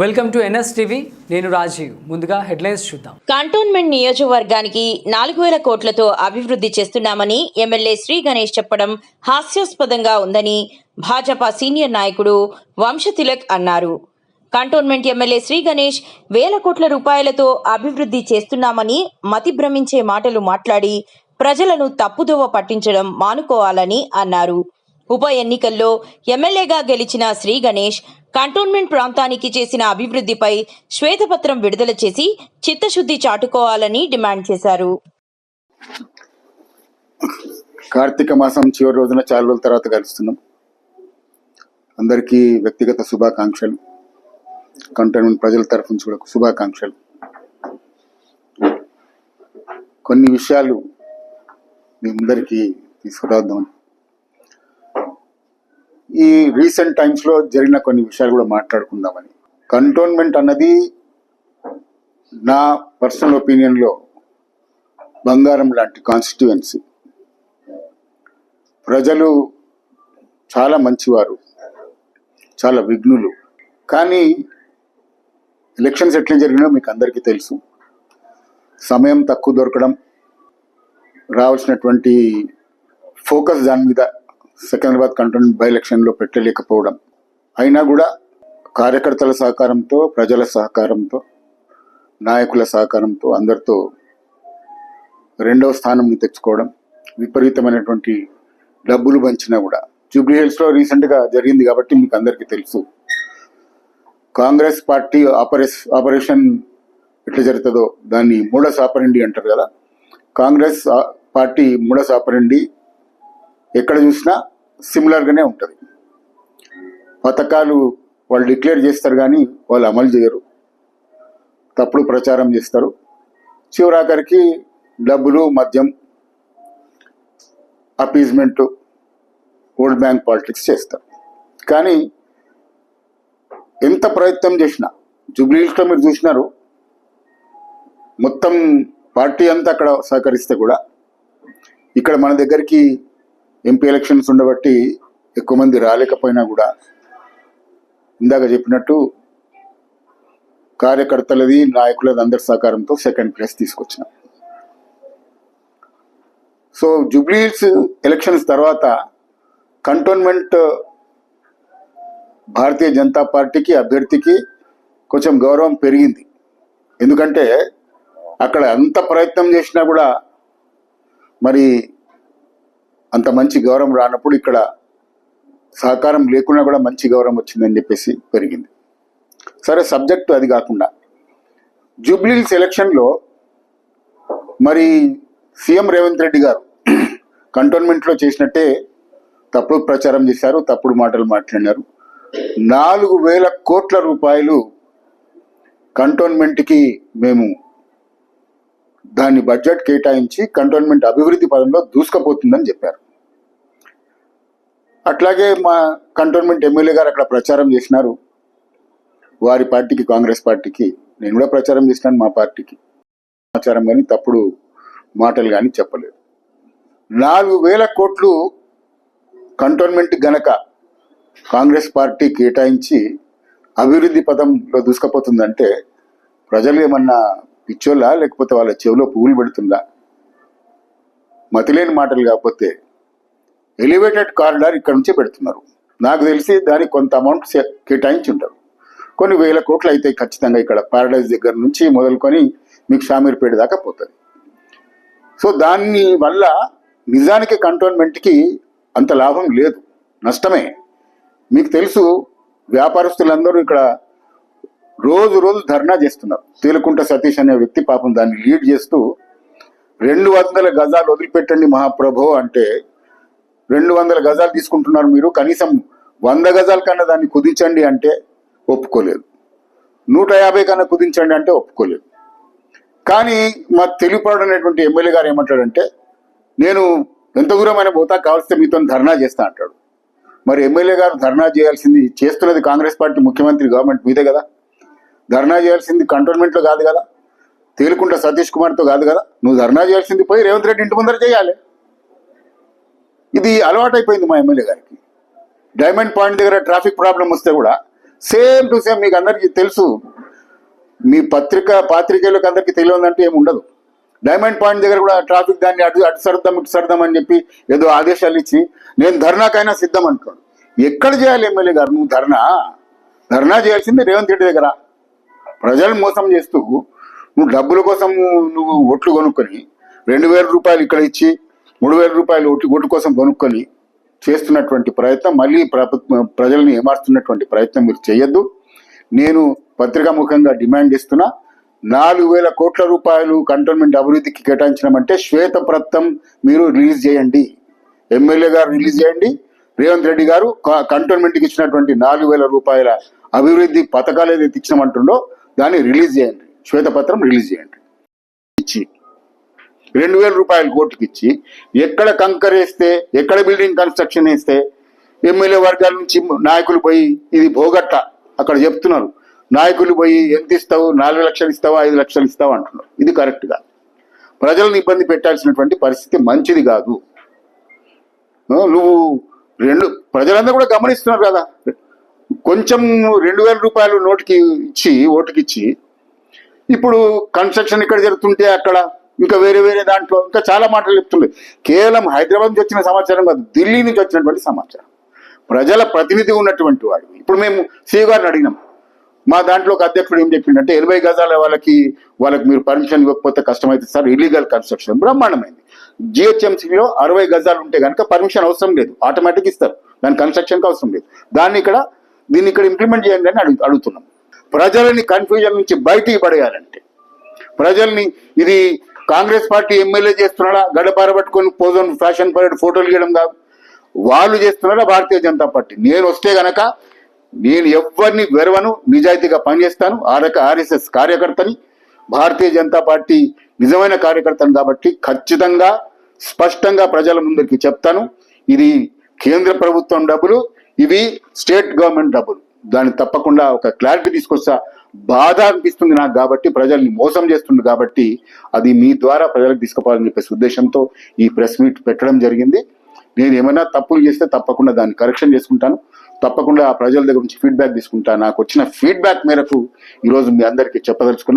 Welcome to NS TV నేను రాజీవ్. ముందుగా headlines చూద్దాం. కంటోన్మెంట్ నియోజకవర్గానికి నాలుగు వేల కోట్లతో అభివృద్ధి చేస్తున్నామని ఎమ్మెల్యే శ్రీ గణేష్ చెప్పడం హాస్యాస్పదంగా ఉందని భాజపా సీనియర్ నాయకుడు వంశతిలక్ అన్నారు. కంటోన్మెంట్ ఎమ్మెల్యే శ్రీ గణేష్ వేల కోట్ల రూపాయలతో అభివృద్ధి చేస్తున్నామని మతి భ్రమించే మాటలు మాట్లాడి ప్రజలను తప్పుదోవ పట్టించడం మానుకోవాలని అన్నారు. ఉప ఎన్నికల్లో ఎమ్మెల్యేగా గెలిచిన శ్రీ గణేష్ కంటోన్మెంట్ ప్రాంతానికి చేసిన అభివృద్ధిపై శ్వేతపత్రం విడుదల చేసి చిత్తశుద్ధి చాటుకోవాలని డిమాండ్ చేశారు. కార్తీక మాసం చివరి రోజున చాలా రోజుల తర్వాత కలుస్తున్నాం. అందరికీ వ్యక్తిగత శుభాకాంక్షలు. కంటోన్మెంట్ ప్రజల తరఫు నుంచి కూడా శుభాకాంక్షలు. కొన్ని విషయాలు మీ అందరికీ తీసుకురాద్దామని ఈ రీసెంట్ టైమ్స్లో జరిగిన కొన్ని విషయాలు కూడా మాట్లాడుకుందామని. కంటోన్మెంట్ అన్నది నా పర్సనల్ ఒపీనియన్లో బంగారం లాంటి కాన్స్టిట్యువెన్సీ ప్రజలు చాలా మంచివారు చాలా విఘ్నులు. కానీ ఎలక్షన్స్ ఎట్లా జరిగినా మీకు అందరికీ తెలుసు. సమయం తక్కువ దొరకడం రావాల్సినటువంటి ఫోకస్ దాని మీద సికింద్రాబాద్ కంటోన్మెంట్ బై ఎలక్షన్లో పెట్టలేకపోవడం. అయినా కూడా కార్యకర్తల సహకారంతో ప్రజల సహకారంతో నాయకుల సహకారంతో అందరితో రెండవ స్థానం తెచ్చుకోవడం విపరీతమైనటువంటి డబ్బులు పంచినా కూడా. జూబ్లీ హిల్స్లో రీసెంట్గా జరిగింది కాబట్టి మీకు అందరికీ తెలుసు. కాంగ్రెస్ పార్టీ ఆపరేస్ ఆపరేషన్ ఎట్లా జరుగుతుందో దాన్ని మూడస్ ఆపరండి అంటారు కదా. కాంగ్రెస్ పార్టీ మూడస్ ఆపరండి ఎక్కడ చూసినా సిమిలర్గానే ఉంటుంది. పథకాలు వాళ్ళు డిక్లేర్ చేస్తారు కానీ వాళ్ళు అమలు చేయరు. తప్పుడు ప్రచారం చేస్తారు. చివరాఖరికి డబ్బులు మద్యం అపీజ్మెంటు ఓల్డ్ బ్యాంక్ పాలిటిక్స్ చేస్తారు. కానీ ఎంత ప్రయత్నం చేసినా జూబ్లీహిల్స్లో మీరు చూసినారు మొత్తం పార్టీ అంతా అక్కడ సహకరిస్తే కూడా ఇక్కడ మన దగ్గరికి ఎంపీ ఎలక్షన్స్ ఉండబట్టి ఎక్కువ మంది రాలేకపోయినా కూడా ఇందాక చెప్పినట్టు కార్యకర్తలది నాయకులది అందరి సహకారంతో సెకండ్ ప్లేస్ తీసుకొచ్చిన. సో జూబ్లీహిల్స్ ఎలక్షన్స్ తర్వాత కంటోన్మెంట్ భారతీయ జనతా పార్టీకి అభ్యర్థికి కొంచెం గౌరవం పెరిగింది. ఎందుకంటే అక్కడ ఎంత ప్రయత్నం చేసినా కూడా మరి అంత మంచి గౌరవం రానప్పుడు ఇక్కడ సహకారం లేకున్నా కూడా మంచి గౌరవం వచ్చిందని చెప్పేసి పెరిగింది. సరే సబ్జెక్టు అది కాకుండా. జూబ్లీహిల్స్ ఎలక్షన్లో మరి సీఎం రేవంత్ రెడ్డి గారు కంటోన్మెంట్లో చేసినట్టే తప్పుడు ప్రచారం చేశారు తప్పుడు మాటలు మాట్లాడినారు. నాలుగు వేల కోట్ల రూపాయలు కంటోన్మెంట్కి మేము దాన్ని బడ్జెట్ కేటాయించి కంటోన్మెంట్ అభివృద్ధి పదంలో దూసుకుపోతుందని చెప్పారు. అట్లాగే మా కంటోన్మెంట్ ఎమ్మెల్యే గారు అక్కడ ప్రచారం చేసినారు. వారి పార్టీకి కాంగ్రెస్ పార్టీకి. నేను కూడా ప్రచారం చేసినాను మా పార్టీకి. ప్రచారం కానీ తప్పుడు మాటలు కానీ చెప్పలేదు. నాలుగు వేల కోట్లు కంటోన్మెంట్ గనక కాంగ్రెస్ పార్టీ కేటాయించి అభివృద్ధి పదంలో దూసుకుపోతుందంటే ప్రజలు ఏమన్నా పిచ్చోళ్ళా? లేకపోతే వాళ్ళ చెవిలో పువ్వులు పెడుతుందా? మతిలేని మాటలు కాకపోతే ఎలివేటెడ్ కారిడార్ ఇక్కడ నుంచే పెడుతున్నారు. నాకు తెలిసి దానికి కొంత అమౌంట్ కేటాయించి ఉంటారు కొన్ని వేల కోట్లు అయితే ఖచ్చితంగా ఇక్కడ పారడైజ్ దగ్గర నుంచి మొదలుకొని మీకు షామీర్పేట దాకా పోతుంది. సో దాని వల్ల నిజానికి కంటోన్మెంట్కి అంత లాభం లేదు. నష్టమే. మీకు తెలుసు వ్యాపారస్తులందరూ ఇక్కడ రోజు రోజు ధర్నా చేస్తున్నారు. తేలుకుంట సతీష్ అనే వ్యక్తి పాపం దాన్ని లీడ్ చేస్తూ రెండు వందల గజాలు వదిలిపెట్టండి మహాప్రభు అంటే రెండు వందల గజాలు తీసుకుంటున్నారు మీరు కనీసం వంద గజాల కన్నా దాన్ని కుదించండి అంటే ఒప్పుకోలేదు. నూట యాభై కన్నా కుదించండి అంటే ఒప్పుకోలేదు. కానీ మా తెలుగుపాడు అనేటువంటి ఎమ్మెల్యే గారు ఏమంటాడంటే నేను ఎంత దూరమైన పోతా కావాల్సితే మీతో ధర్నా చేస్తా అంటాడు. మరి ఎమ్మెల్యే గారు ధర్నా చేయాల్సింది చేస్తున్నది కాంగ్రెస్ పార్టీ ముఖ్యమంత్రి గవర్నమెంట్ మీదే కదా. ధర్నా చేయాల్సింది కంటోన్మెంట్లో కాదు కదా. తేలుకుంట సతీష్ కుమార్తో కాదు కదా. నువ్వు ధర్నా చేయాల్సింది పోయి రేవంత్ రెడ్డి ఇంటి ముందర చేయాలి. ఇది అలవాటైపోయింది మా ఎమ్మెల్యే గారికి. డైమండ్ పాయింట్ దగ్గర ట్రాఫిక్ ప్రాబ్లం వస్తే కూడా సేమ్ టు సేమ్ మీకు అందరికీ తెలుసు. మీ పత్రిక పాత్రికేయులకు అందరికీ తెలియదంటే ఏమి ఉండదు. డైమండ్ పాయింట్ దగ్గర కూడా ట్రాఫిక్ దాన్ని అటు అటు సర్దాం ఇటు సర్దాం అని చెప్పి ఏదో ఆదేశాలు ఇచ్చి నేను ధర్నాకైనా సిద్ధం అంటున్నాడు ఎక్కడ చేయాలి ఎమ్మెల్యే గారు? నువ్వు ధర్నా? ధర్నా చేయాల్సింది రేవంత్ రెడ్డి దగ్గర. ప్రజలు మోసం చేస్తూ నువ్వు డబ్బుల కోసం నువ్వు ఓట్లు కొనుక్కొని రెండు వేల రూపాయలు ఇక్కడ ఇచ్చి మూడు వేల రూపాయలు ఓట్లు ఓటు కోసం కొనుక్కొని చేస్తున్నటువంటి ప్రయత్నం మళ్ళీ ప్రజల్ని ఏమారుస్తున్నటువంటి ప్రయత్నం మీరు చేయొద్దు. నేను పత్రికాముఖంగా డిమాండ్ ఇస్తున్నా నాలుగు వేల కోట్ల రూపాయలు కంటోన్మెంట్ అభివృద్ధికి కేటాయించడమంటే శ్వేతపత్రం మీరు రిలీజ్ చేయండి. ఎమ్మెల్యే గారు రిలీజ్ చేయండి. రేవంత్ రెడ్డి గారు క- కంటోన్మెంట్కి ఇచ్చినటువంటి నాలుగు వేల రూపాయల అభివృద్ధి పథకాలు ఏదైతే ఇచ్చినామంటుండో దాన్ని రిలీజ్ చేయండి. శ్వేతపత్రం రిలీజ్ చేయండి. ఇచ్చి. రెండు వేల రూపాయలు కోర్టుకి ఇచ్చి ఎక్కడ కంకర్ వేస్తే ఎక్కడ బిల్డింగ్ కన్స్ట్రక్షన్ వేస్తే ఎమ్మెల్యే వర్గాల నుంచి నాయకులు పోయి ఇది భోగట్ట అక్కడ చెప్తున్నారు. నాయకులు పోయి ఎంత ఇస్తావు? నాలుగు లక్షలు ఇస్తావా? ఐదు లక్షలు ఇస్తావా అంటున్నారు. ఇది కరెక్ట్ కాదు. ప్రజలను ఇబ్బంది పెట్టాల్సినటువంటి పరిస్థితి మంచిది కాదు. నువ్వు రెండు ప్రజలందరూ కూడా గమనిస్తున్నారు కదా. కొంచెం రెండు వేల రూపాయలు నోటుకి ఇచ్చి ఓటుకిచ్చి ఇప్పుడు కన్స్ట్రక్షన్ ఇక్కడ జరుగుతుంటే అక్కడ ఇంకా వేరే వేరే దాంట్లో ఇంకా చాలా మాటలు చెప్తుండే. కేవలం హైదరాబాద్ నుంచి వచ్చిన సమాచారం కాదు ఢిల్లీ నుంచి వచ్చినటువంటి సమాచారం. ప్రజల ప్రతినిధి ఉన్నటువంటి వాడు. ఇప్పుడు మేము సి గారిని అడిగినాం. మా దాంట్లో ఒక అధ్యక్షుడు ఏం చెప్పిండంటే ఎనభై గజాల వాళ్ళకి వాళ్ళకి మీరు పర్మిషన్ ఇవ్వకపోతే కష్టమైతే సార్ ఇల్లీగల్ కన్స్ట్రక్షన్ బ్రహ్మాండమైంది. జిహెచ్ఎంసీలో అరవై గజాలు ఉంటే కనుక పర్మిషన్ అవసరం లేదు. ఆటోమేటిక్ ఇస్తారు. దాని కన్స్ట్రక్షన్కి అవసరం లేదు. దాన్ని ఇక్కడ దీన్ని ఇక్కడ ఇంప్లిమెంట్ చేయండి అని అడుగు అడుగుతున్నాం. ప్రజలని కన్ఫ్యూజన్ నుంచి బయటికి పడేయాలంటే. ప్రజల్ని ఇది కాంగ్రెస్ పార్టీ ఎమ్మెల్యే చేస్తున్నాడా? గడపార పట్టుకొని పోజన్ ఫ్యాషన్ పరేడ్ ఫోటోలు గీయడం కాదు. వాళ్ళు చేస్తున్నారా భారతీయ జనతా పార్టీ? నేను వస్తే గనక నేను ఎవరిని వెరవను నిజాయితీగా పనిచేస్తాను. ఆరక ఆర్ఎస్ఎస్ కార్యకర్తని భారతీయ జనతా పార్టీ నిజమైన కార్యకర్తను కాబట్టి ఖచ్చితంగా స్పష్టంగా ప్రజల ముందరికి చెప్తాను. ఇది కేంద్ర ప్రభుత్వం డబ్బులు ఇవి స్టేట్ గవర్నమెంట్ డబ్బులు. దాన్ని తప్పకుండా ఒక క్లారిటీ తీసుకొస్తా బాధ అనిపిస్తుంది నాకు కాబట్టి ప్రజల్ని మోసం చేస్తుంది కాబట్టి అది మీ ద్వారా ప్రజలకు తీసుకుపోవాలని చెప్పేసి ఉద్దేశంతో ఈ ప్రెస్ మీట్ పెట్టడం జరిగింది. నేను ఏమైనా తప్పులు చేస్తే తప్పకుండా దాన్ని కరెక్షన్ చేసుకుంటాను. తప్పకుండా ఆ ప్రజల దగ్గర నుంచి ఫీడ్బ్యాక్ తీసుకుంటాను నాకు వచ్చిన ఫీడ్బ్యాక్ మేరకు ఈరోజు మీ అందరికీ చెప్పదలుచుకున్నాను